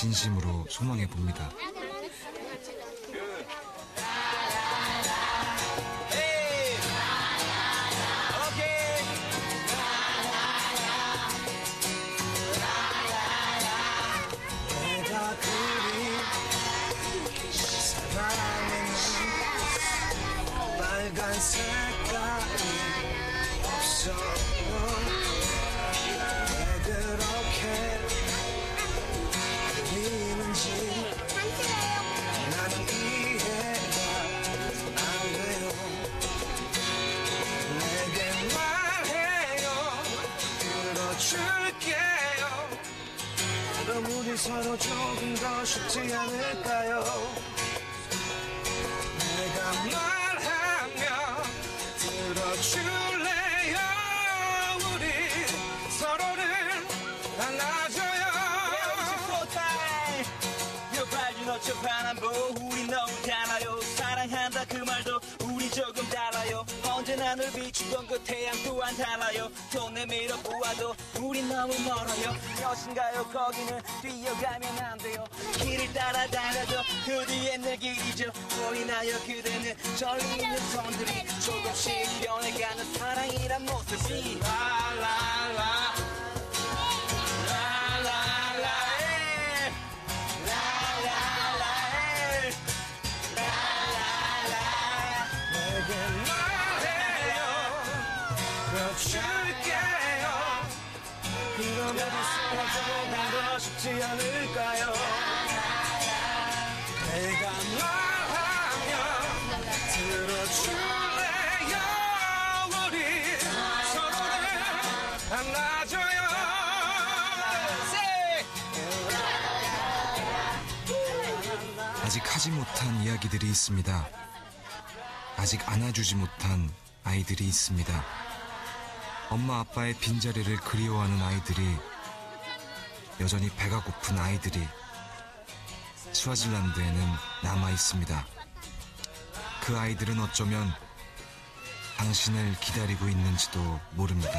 진심으로 소망해 봅니다. 색깔 들어줄게요 그럼 우리 서로 조금 더 쉽지 않을까요? 내가 말하면 들어줄래요? 우리 서로를 안아줘요. 옆발진 어쩌파난 뭐 우리 너 언제나 늘 비추던 그 태양 또한 달라요. 돈 내밀어 보아도 우리 너무 멀어요. 여신가요 거기는 뛰어가면 안 돼요. 길을 따라 달려도 그 뒤에 늘 길이죠. 보이나요 그대는 저리 있는 손들이 조금씩 변해가는 사랑이란 모습이 들어줄게요. 그럼 우리 서로 조금 더 쉽지 않을까요? 내가 말하면 들어줄래요? 우리 서로를 안아줘요. 아직 하지 못한 이야기들이 있습니다. 아직 안아주지 못한 아이들이 있습니다. 엄마 아빠의 빈자리를 그리워하는 아이들이 여전히 배가 고픈 아이들이 스와질란드에는 남아 있습니다. 그 아이들은 어쩌면 당신을 기다리고 있는지도 모릅니다.